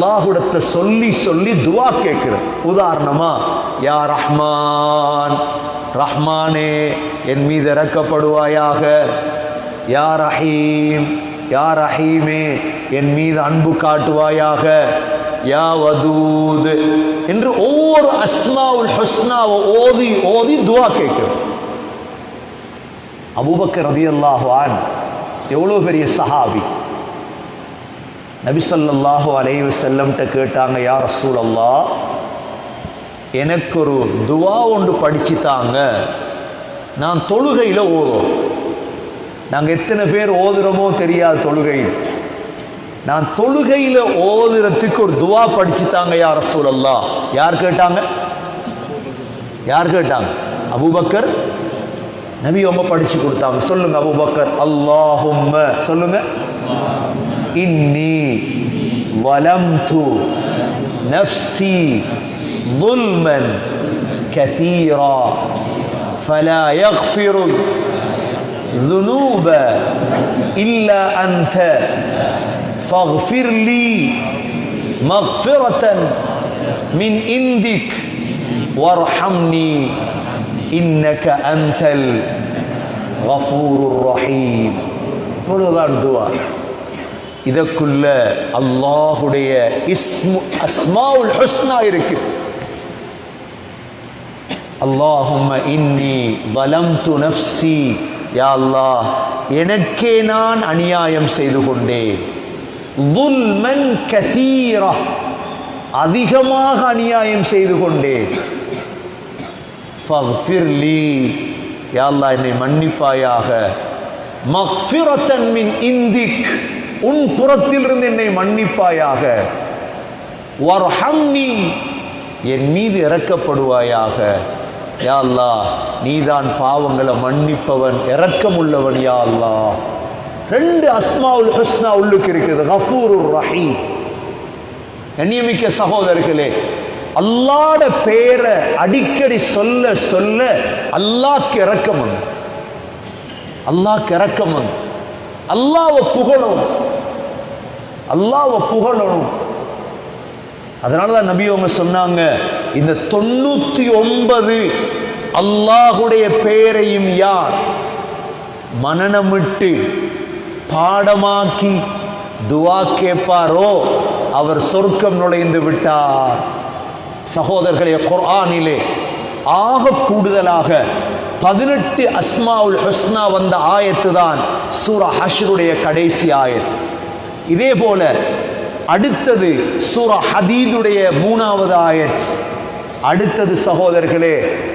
அல்லாஹுடத்தை சொல்லி சொல்லி துவா கேட்கிறேன். உதாரணமா யா ரஹ்மான் ரஹ்மானே என் மீது இறக்கப்படுவாயாக. யா ரஹீம் யா ரஹீமே என் மீது அன்பு காட்டுவாயாக. யா வதூத் என்று ஒவ்வொரு அஸ்மாவுல் ஹஸ்னாவை ஓதி ஓதி துவா கேட்கிறோம் அபுபக்கர் ரதி அல்லாஹான் எவ்வளோ பெரிய சஹாபி. நபி அலைவு செல்லம்கிட்ட வஸல்லம்ட்ட கேட்டாங்க யார் ரசூலல்லாஹ் எனக்கு ஒரு துவா ஒன்று படிச்சு தாங்க. நான் தொழுகையில் ஓதும் நாங்கள் எத்தனை பேர் ஓதுறோமோ தெரியாது தொழுகை. நான் தொழுகையில் ஓதுறதுக்கு ஒரு துவா படிச்சு தாங்க யா ரசூலல்லாஹ். யார் கேட்டாங்க? யார் கேட்டாங்க? அபுபக்கர். நபி அவங்க படிச்சு கொடுத்தாங்க. சொல்லுங்க அபுபக்கர். அல்லாஹும் சொல்லுங்க. إني ظلمت نفسي ظلما كثيرا فلا يغفر الذنوب إلا أنت فاغفر لي مغفرة من عندك وارحمني إنك أنت الغفور الرحيم. follow our இதற்குள்ள அல்லாஹுடைய இஸ்மு அஸ்மாவுல் ஹுஸ்னா இருக்கு. அல்லாஹும் இன்னி வலம்து நப்சி யா அல்லாஹ் எனக்கே நான் அநியாயம் செய்து கொண்டேன். துல்மன் கசீரா. அதிகமாக அநியாயம் செய்து கொண்டேன். ஃபக்ஃபிர்லி யா அல்லாஹ் என்னை மன்னிப்பாயாக. மக்ஃபிரத்தன் மின் இந்திக். உன் புறத்திலிருந்து என்னை மன்னிப்பாயாக. வர்ஹம்னி என் மீது இறக்கப்படுவாயாக. யா அல்லாஹ் நீதான் பாவங்களை மன்னிப்பவன் இரக்கமுள்ளவன் யா அல்லாஹ். ரெண்டு அஸ்மாவுல் ஹஸ்னா உள்ளுக்கு இருக்குது ஹஃபூர் ரஹீம். கண்ணியமிக்க சகோதரர்களே அல்லாட பேரை அடிக்கடி சொல்ல சொல்ல அல்லாக்கு இறக்கம் அல்லாக்கு இறக்கம் அல்லாவை புகழும். அல்லாவை புகழணும் அதனால தான் நபி அவங்க சொன்னாங்க இந்த தொண்ணூத்தி ஒன்பது அல்லாஹுடைய பெயரையும் யார்? மனநமிட்டு பாடமாக்கி துவா கேட்பாரோ அவர் சொர்க்கம் நுழைந்து விட்டார். சகோதரர்களே குர்ஆனிலே ஆக கூடுதலாக பதினெட்டு அஸ்மாவுல் ஹஸ்னா வந்த ஆயத்து தான் சூரா ஹஷருடைய கடைசி ஆயத்து இதே போல அடுத்தது சூரா ஹதீதுடைய மூணாவது ஆயத். அடுத்தது சகோதரர்களே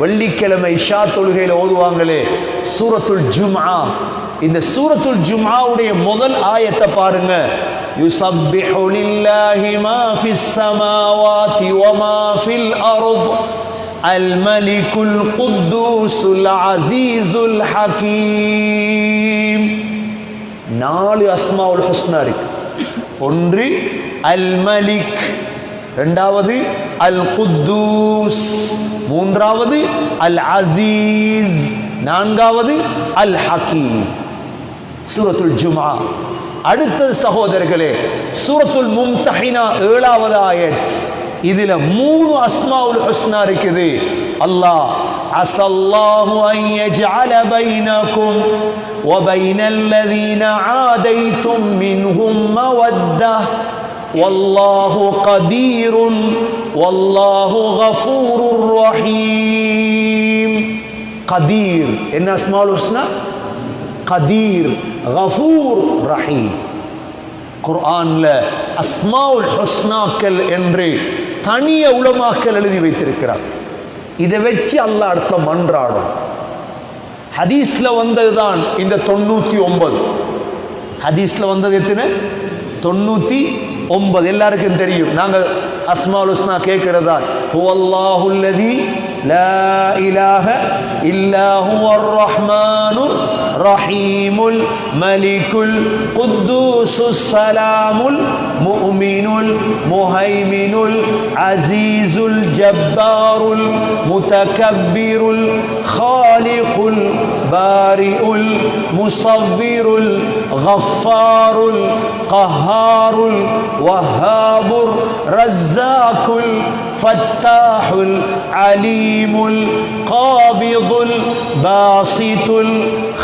வெள்ளிக்கிழமை இஷா தொழுகையில் ஓடுவாங்களே சூரத்துல் ஜும்ஆ. இந்த சூரத்துல் ஜும்ஆவுடைய முதல் ஆயத்தை பாருங்க. யுசப்பிஹு லில்லாஹி மா ஃபிஸ் சமாவாதி வ மா ஃபில் அர்த். அல் மலிகுல் குத்தூசுல் அஸீஸுல் ஹகீம். நாலு அஸ்மாவுல் ஹுஸ்னா இருக்கு. ஒன்று அல் மலிக் இரண்டாவது அல் குத்தூஸ் மூன்றாவது அல் அசீஸ் நான்காவது அல் ஹக்கீம் சூரத்துல் ஜுமா அடுத்தது சகோதரர்களே சூரத்துல் மும்தஹினா ஏழாவது ஆயட்ஸ் இதுல மூணு அஸ்மாவுல் ஹுஸ்னா இருக்குது. அல்லாஹ் அஸல்லாஹு அன் யஜ்அல பைனக்கும் وبين الذين عاديتم منهم موده والله قدير والله غفور رحيم قدير என்ன அஸ்மாவுல் ஹுஸ்னா கதீர் கஃபூர் ரஹீம் குர்ஆன்ல அஸ்மாவுல் ஹுஸ்னாக்கள் என்று தனிய உலமாக்கள் எழுதி வைத்திருக்கிறார் இதை வச்சு அல்ல அடுத்த மன்றாடும். ஹதீஸ்ல வந்ததுதான் இந்த தொண்ணூத்தி ஒன்பது. ஹதீஸ்ல வந்தது எத்தனை? தொண்ணூத்தி ஒன்பது. எல்லாருக்கும் தெரியும். நாங்க அஸ்மால் ஹுஸ்னா கேட்கிறதா? ஹுவல்லாஹுல்லதி லா இலாஹ இல்லாஹு அர் ரஹ்மான். رحيم الملك القدوس السلام المؤمن المهيمن العزيز الجبار المتكبر الخالق البارئ المصور الغفار القهار الوهاب الرزاق الفتاح العليم القابض الباسط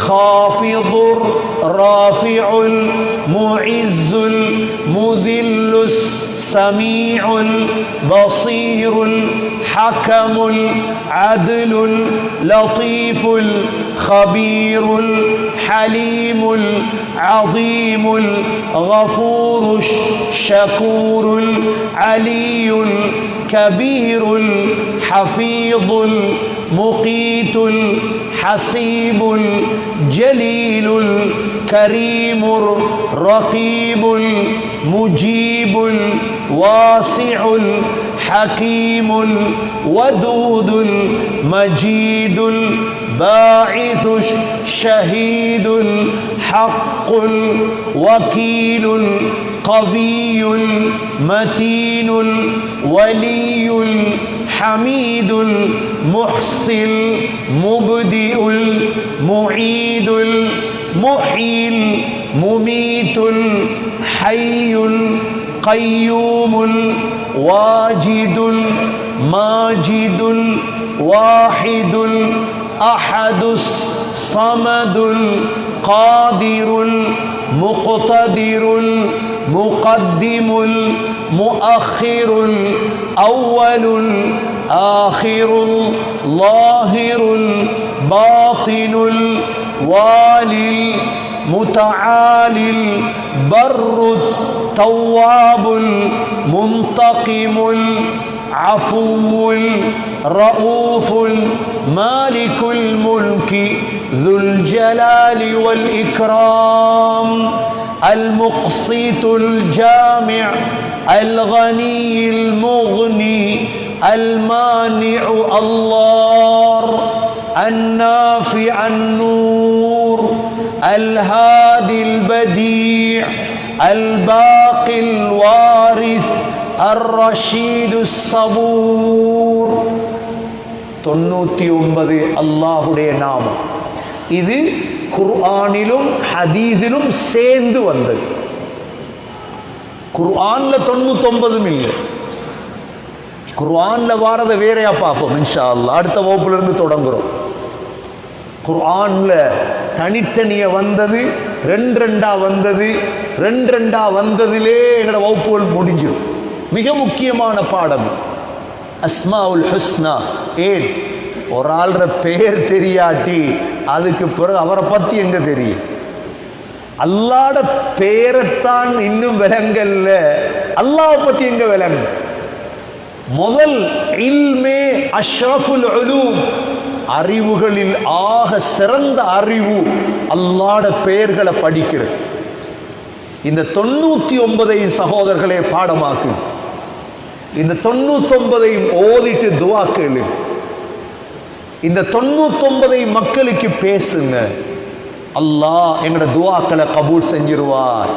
الخافض الرافع المعز المذل السميع البصير الحكم العدل اللطيف الخبير الحليم العظيم الغفور الشكور العلي الكبير الحفيظ الحفيظ المقيت الحسيب الجليل الكريم الرقيب المجيب الواسع الحكيم الودود المجيد باعث شهيد حق وكيل قوي متين ولي حميد محصل مبدئ معيد محيي مميت حي قيوم واجد ماجد واحد الأحد الصمد القادر المقتدر المقدم المؤخر الأول الآخر الظاهر الباطن الوالي المتعالي البر التواب المنتقم العفو الرؤوف المالك الملك ذو الجلال والإكرام المقسط الجامع الغني المغني المانع الله النافع النور الهادي البديع الباقي الوارث சபூர் தொண்ணூற்றி ஒன்பது அல்லாஹுடைய நாமம் இது குர்ஆனிலும் ஹதீஸிலும் சேர்ந்து வந்தது குர்ஆன்ல தொண்ணூத்தொன்பதும் இல்லை குர்ஆன்ல வாரதை வேறையா பார்ப்போம் இன்ஷா அல்லா அடுத்த வகுப்புல இருந்து தொடங்குறோம் குர்ஆன்ல தனித்தனிய வந்தது ரெண்டு ரெண்டா வந்தது ரெண்டு ரெண்டா வந்ததிலே எங்களோட வகுப்புகள் முடிஞ்சிடும் மிக முக்கியமான பாடம். அஸ்மாவுல் ஹுஸ்னா. ஏன்? ஒரு ஆள்ற பெயர் தெரியாட்டி அதுக்கு பிறகு அவரை பத்தி எங்க தெரியும்? அல்லாட பேரைத்தான் இன்னும் விலங்கல்ல அல்லாவை பத்தி எங்க விலங்கு முதல் இல்மே அஷ்ரஃபுல் அலூம் அறிவுகளில் ஆக சிறந்த அறிவு அல்லாட பெயர்களை படிக்கிறது. இந்த தொண்ணூத்தி ஒன்பதையும் சகோதரர்களே பாடமாக்கு. இந்த தொண்ணூத்தொன்பதையும் ஓதிட்டு துவா கேளு. இந்த தொண்ணூத்தொன்பதை மக்களுக்கு பேசுங்க. அல்லாஹ் எங்களோட துவாக்களை கபூல் செஞ்சிருவார்.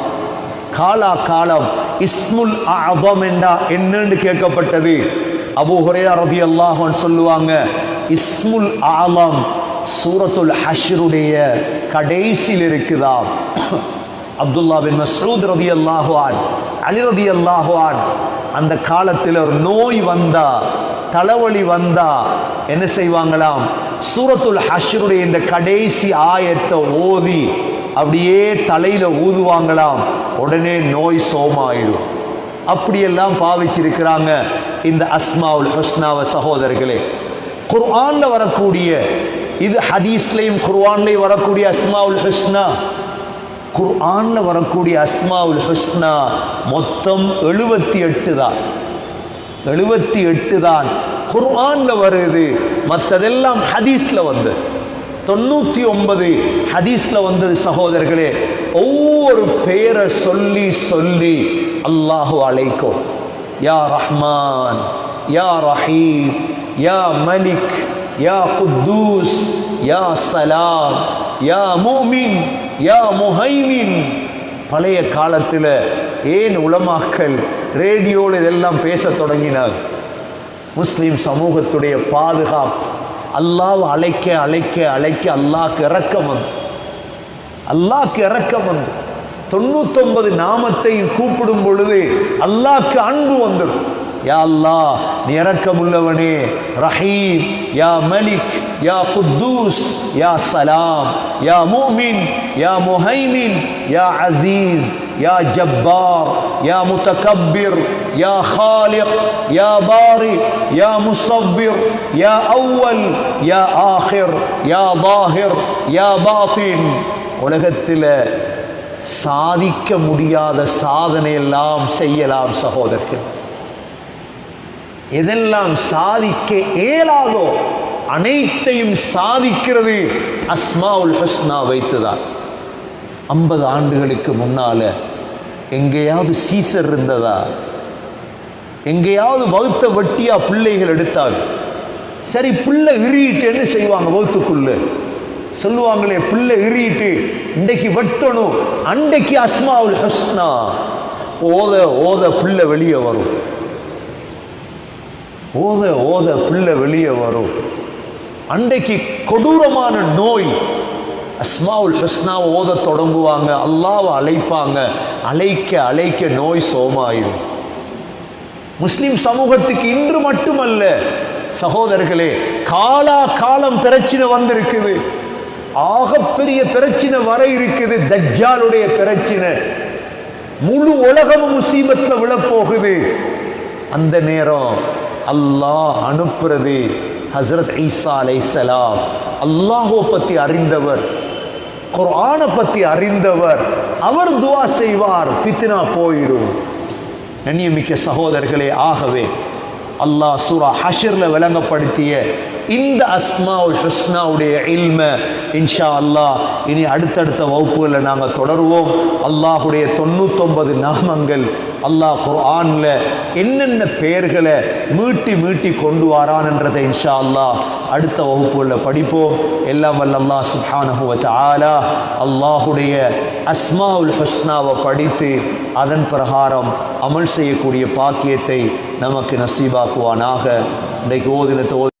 காலா காலம் இஸ்முல் ஆபம் என்றா என்னன்னு கேட்கப்பட்டது. அபூ ஹுரைரா ரதி அல்லாஹன் சொல்லுவாங்க இஸ்முல் ஆலம் சூரத்துல் ஹஷருடைய கடைசியில் இருக்குதாம். அப்துல்லா பின் மஸ்ரூத் ரதி அல்லாஹுவான் அலி ரதி அல்லாஹுவான் அந்த காலத்தில் ஒரு நோய் வந்தா தலைவலி வந்தா என்ன செய்வாங்களாம்? சூரத்துல் ஹஷருடைய இந்த கடைசி ஆயத்தை ஓதி அப்படியே தலையில ஊதுவாங்களாம். உடனே நோய் சோமாயிடும். அப்படியெல்லாம் பாவிச்சிருக்கிறாங்க இந்த அஸ்மாவுல் ஹுஸ்னாவ சகோதரர்களே. குர்ஆன்ல வரக்கூடிய இது ஹதீஸ்லையும் குர்ஆன்லையும் வரக்கூடிய அஸ்மாவுல் ஹுஸ்னா குர்ஆன்ல வரக்கூடிய அஸ்மாவுல் ஹுஸ்னா மொத்தம் எழுபத்தி எட்டு தான். எழுபத்தி எட்டு தான். குர்ஆன்ல வருது. மற்றதெல்லாம் ஹதீஸ்ல வந்து. தொண்ணூத்தி ஒன்பது ஹதீஸ்ல வந்தது சகோதரர்களே. ஒவ்வொரு பெயரை சொல்லி சொல்லி அல்லாஹு அழைக்கும். யா ரஹ்மான் யா ரஹீம் யா மலிக் யா குத்தூஸ் யா சலாம் யா மோமின் யா முஹைமின். பழைய காலத்தில் ஏன் உலமாக்கல் ரேடியோவில் இதெல்லாம் பேசத் தொடங்கினார்? முஸ்லீம் சமூகத்துடைய பாதுகாப்பு. அல்லாஹ் அழைக்க அழைக்க அழைக்க அல்லாஹ்க்கு இறக்கம் வந்து. அல்லாஹ்க்கு இறக்கம் வந்து. தொண்ணூத்தொன்பது நாமத்தை கூப்பிடும் பொழுது அல்லாஹ்க்கு அன்பு வந்துடும் யா அல்லாஹ் நீ இரக்கமுள்ளவனே ரஹீம் யா மலிக் யா குத்தூஸ் யா சலாம் யா மூமின் யா முஹைமின் யா அசீஸ் يا جبار يا متكبر يا خالق يا بارئ يا مصور يا أول يا آخر يا ظاهر يا باطن உலகத்தில் சாதிக்க முடியாத சாதனை எல்லாம் செய்யலாம் சகோதரர்கள் எதெல்லாம் சாதிக்க இயலாதோ அனைத்தையும் சாதிக்கிறது அஸ்மாவுல் ஹஸ்னா வைத்துதான். ஐம்பது ஆண்டுகளுக்கு முன்னால எங்கேயாவது சீசர் இருந்ததா? எங்கேயாவது வகுத்த வட்டியா பிள்ளைகள் எடுத்தாங்க சரி பிள்ளை இறியிட்டு என்ன செய்வாங்க வகுத்துக்குள்ள? சொல்லுவாங்களே பிள்ளை இறியிட்டு இன்றைக்கு வெட்டணும் அன்றைக்கு அஸ்மாவுல் ஹஸ்னா. ஓத ஓத பிள்ளை வெளியே வரும். ஓத ஓத பிள்ளை வெளியே வரும். அன்றைக்கு கொடூரமான நோய் அஸ்மாவுல் ஹஸ்னாவை ஓத தொடங்குவாங்க அல்லாவை அழைப்பாங்க. அழைக்க அழைக்க நோய் சோமாயிடும் முஸ்லிம் சமூகத்துக்கு இன்று மட்டுமல்ல சகோதரர்களே காலா காலம் பிரச்சனை வந்திருக்குது. ஆகப்பெரிய பிரச்சனை வர இருக்குது தஜ்ஜாலுடைய பிரச்சனை. முழு உலகமும் முசீபத்தில் விழப்போகுது. அந்த நேரம் அல்லாஹ் அனுப்புறது. ஹசரத் ஈசா அலைசலாம் அல்லாஹோ பற்றி அறிந்தவர் குர்ஆனை பற்றி அறிந்தவர் அவர் துவா செய்வார் பித்னா போயிடும். கண்ணியமிக்க சகோதரர்களே ஆகவே அல்லாஹ் சூரா ஹஷரில் விளங்கப்படுத்திய இந்த அஸ்மாவுல் ஹுஸ்னாவுடைய இல்ம இன்ஷா அல்லாஹ் இனி அடுத்தடுத்த வகுப்புகளில் நாங்கள் தொடருவோம். அல்லாஹுடைய தொண்ணூத்தொன்பது நாமங்கள் அல்லாஹ் குர்ஆனில் என்னென்ன பெயர்களை மீட்டி மீட்டி கொண்டு வாரான்ன்றதை இன்ஷா அல்லாஹ் அடுத்த வகுப்புகளில் படிப்போம். எல்லாம் வல்ல அல்லாஹ் சுப்ஹானஹு ஆலா தஆலா அல்லாஹுடைய அஸ்மாவுல் ஹுஸ்னாவை படித்து அதன் பிரகாரம் அமல் செய்யக்கூடிய பாக்கியத்தை நமக்கு நசீபாக்குவானாக. இன்றைக்கு ஓதினத்தை